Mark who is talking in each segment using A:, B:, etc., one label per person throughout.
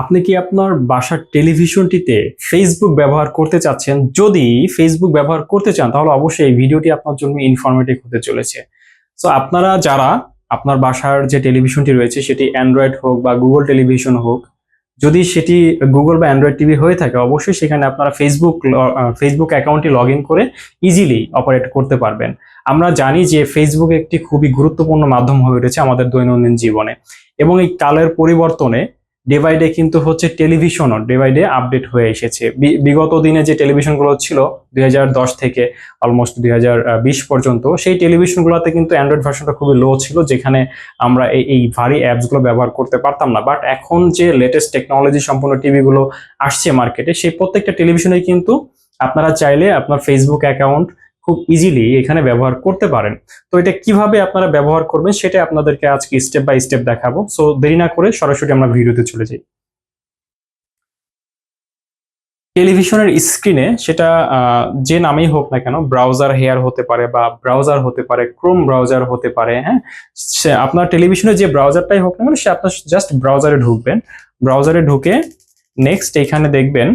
A: আপনি কি আপনার বাসার টেলিভিশনটিতে ফেসবুক ব্যবহার করতে চাচ্ছেন? যদি ফেসবুক ব্যবহার করতে চান, তাহলে অবশ্যই এই ভিডিওটি আপনার জন্য ইনফরমেটিভ হতে চলেছে। সো আপনারা যারা আপনার বাসার যে টেলিভিশনটি রয়েছে, সেটি অ্যান্ড্রয়েড হোক বা গুগল টেলিভিশন হোক, যদি সেটি গুগল বা অ্যান্ড্রয়েড টিভি হয়ে থাকে, অবশ্যই সেখানে আপনারা ফেসবুক ফেসবুক অ্যাকাউন্টটি লগ করে ইজিলি অপারেট করতে পারবেন। আমরা জানি যে ফেসবুক একটি খুবই গুরুত্বপূর্ণ মাধ্যম হয়ে উঠেছে আমাদের দৈনন্দিন জীবনে। এবং এই কালের পরিবর্তনে ডে বাই ডে কিন্তু হচ্ছে টেলিভিশনও ডে বাই ডে আপডেট হয়ে এসেছে। বিগত দিনে যে টেলিভিশনগুলো ছিল, দুই হাজার দশ থেকে অলমোস্ট দুই হাজার বিশ পর্যন্ত, সেই টেলিভিশনগুলোতে কিন্তু অ্যান্ড্রয়েড ভার্সনটা খুবই লো ছিল, যেখানে আমরা এই এই ভারী অ্যাপসগুলো ব্যবহার করতে পারতাম না। বাট এখন যে লেটেস্ট টেকনোলজি সম্পন্ন টিভিগুলো আসছে মার্কেটে সেই প্রত্যেকটা টেলিভিশনে কিন্তু আপনারা চাইলে আপনার ফেসবুক অ্যাকাউন্ট খুব ইজিলি এখানে ব্যবহার করতে পারেন। তো এটা কীভাবে আপনারা ব্যবহার করবেন সেটা আপনাদেরকে আজকে স্টেপ বাই স্টেপ দেখাবো। সো দেরি না করে সরাসরি আমরা ভিডিওতে চলে যাই। টেলিভিশনের স্ক্রিনে সেটা যে নামেই হোক না কেন ব্রাউজার হেয়ার হতে পারে বা ব্রাউজার হতে পারে ক্রোম ব্রাউজার হতে পারে হ্যাঁ? আপনার টেলিভিশনে যে ব্রাউজারটাই হোক না কেন, সে আপনার জাস্ট ব্রাউজারে ঢুকবেন। ব্রাউজারে ঢুকে নেক্সট এখানে দেখবেন,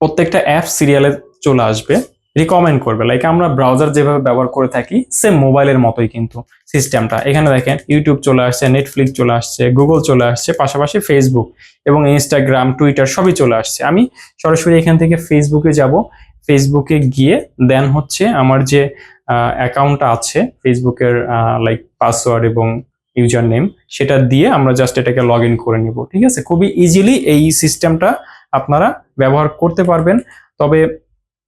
A: প্রত্যেকটা অ্যাপ সিরিয়ালে চলে আসবে রিকমেন্ড করবে। লাইক আমরা ব্রাউজার যেভাবে ব্যবহার করে থাকি সেম মোবাইলের মতোই কিন্তু সিস্টেমটা এখানে দেখেন ইউটিউব চলে আসছে নেটফ্লিক্স চলে আসছে গুগল চলে আসছে, পাশাপাশি ফেসবুক এবং ইনস্টাগ্রাম টুইটার সবই চলে আসছে। আমি সরাসরি এখান থেকে ফেসবুকে যাব। ফেসবুকে গিয়ে দেন হচ্ছে আমার যে অ্যাকাউন্টটা আছে ফেসবুকের লাইক পাসওয়ার্ড এবং ইউজার নেম সেটা দিয়ে আমরা জাস্ট এটাকে লগ করে নিব। ঠিক আছে? খুবই ইজিলি এই সিস্টেমটা আপনারা ব্যবহার করতে পারবেন। তবে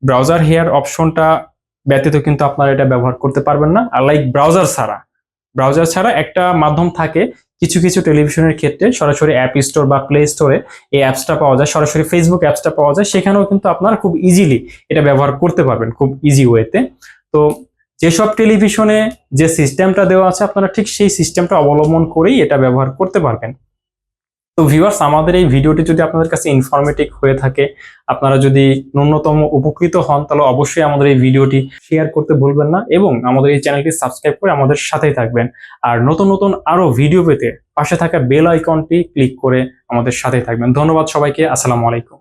A: ব্রাউজার হেয়ার অপশনটা ব্যতীত কিন্তু আপনারা এটা ব্যবহার করতে পারবেন না। আর লাইক ব্রাউজার ছাড়া ব্রাউজার ছাড়া একটা মাধ্যম থাকে কিছু কিছু টেলিভিশনের ক্ষেত্রে সরাসরি অ্যাপ স্টোর বা প্লে স্টোরে এই অ্যাপসটা পাওয়া যায়, সরাসরি ফেসবুক অ্যাপসটা পাওয়া যায়, সেখানেও কিন্তু আপনারা খুব ইজিলি এটা ব্যবহার করতে পারবেন খুব ইজি ওয়েতে তো। যেসব টেলিভিশনে যে সিস্টেমটা দেওয়া আছে, আপনারা ঠিক সেই সিস্টেমটা অবলম্বন করেই এটা ব্যবহার করতে পারবেন। তো ভিউয়ার্স আমাদের এই ভিডিওটি যদি আপনাদের কাছে ইনফরমেটিভ হয়ে থাকে, আপনারা যদি ন্যূনতম উপকৃত হন, তাহলে অবশ্যই আমাদের এই ভিডিওটি শেয়ার করতে ভুলবেন না এবং আমাদের এই চ্যানেলটি সাবস্ক্রাইব করে আমাদের সাথেই থাকবেন। আর নতুন নতুন আরও ভিডিও পেতে পাশে থাকা বেল আইকনটি ক্লিক করে আমাদের সাথেই থাকবেন। ধন্যবাদ সবাইকে, আসসালামু আলাইকুম।